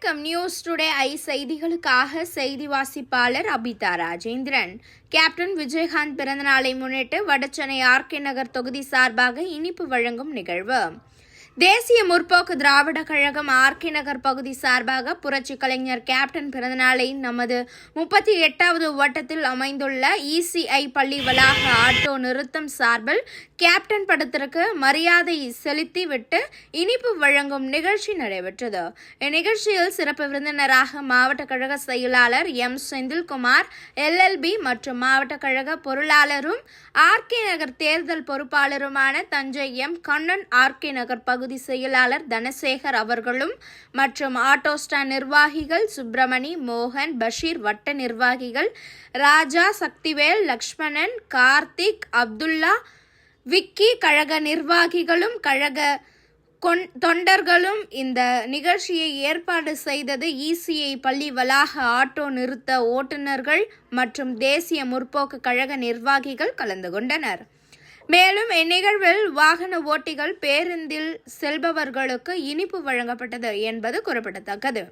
வணக்கம். News today I செய்திகளுக்காக செய்தி வாசிப்பாளர் அபிதா ராஜேந்திரன். கேப்டன் விஜயகாந்த் பிறந்தநாளை முன்னிட்டு வடசென்னை ஆர்கே நகர் தொகுதி சார்பாக இனிப்பு வழங்கும் நிகழ்வு. தேசிய முற்போக்கு திராவிட கழகம் ஆர்கே நகர் பகுதி சார்பாக புரட்சி கலைஞர் கேப்டன் பிறந்தநாளை நமது முப்பத்தி எட்டாவது ஓட்டத்தில் அமைந்துள்ள இசிஐ பள்ளி வளாக ஆட்டோ நிறுத்தம் சார்பில் கேப்டன் படத்திற்கு மரியாதை செலுத்தி விட்டு இனிப்பு வழங்கும் நிகழ்ச்சி நடைபெற்றது. இந்நிகழ்ச்சியில் சிறப்பு விருந்தினராக மாவட்ட கழக செயலாளர் எம் செந்தில்குமார் எல்எல்பி மற்றும் மாவட்ட கழக பொருளாளரும் ஆர்கே நகர் தேர்தல் பொறுப்பாளருமான Thanjai M Kannan R K Nagar பகுதி பகுதி செயலாளர் தனசேகர் அவர்களும் மற்றும் ஆட்டோ ஸ்டாண்ட் நிர்வாகிகள் சுப்பிரமணி மோகன் பஷீர் வட்ட நிர்வாகிகள் ராஜா சக்திவேல் லக்ஷ்மணன் கார்த்திக் அப்துல்லா விக்கி கழக நிர்வாகிகளும் கழக கொண் தொண்டர்களும் இந்த நிகழ்ச்சியை ஏற்பாடு செய்தது இசிஐ பள்ளி வளாக ஆட்டோ நிறுத்த ஓட்டுநர்கள் மற்றும் தேசிய முற்போக்கு கழக நிர்வாகிகள் கலந்து கொண்டனர். மேலும் இந்நிகழ்வில் வாகன ஓட்டிகள் பேருந்தில் செல்பவர்களுக்கு இனிப்பு வழங்கப்பட்டது என்பது குறிப்பிடத்தக்கது.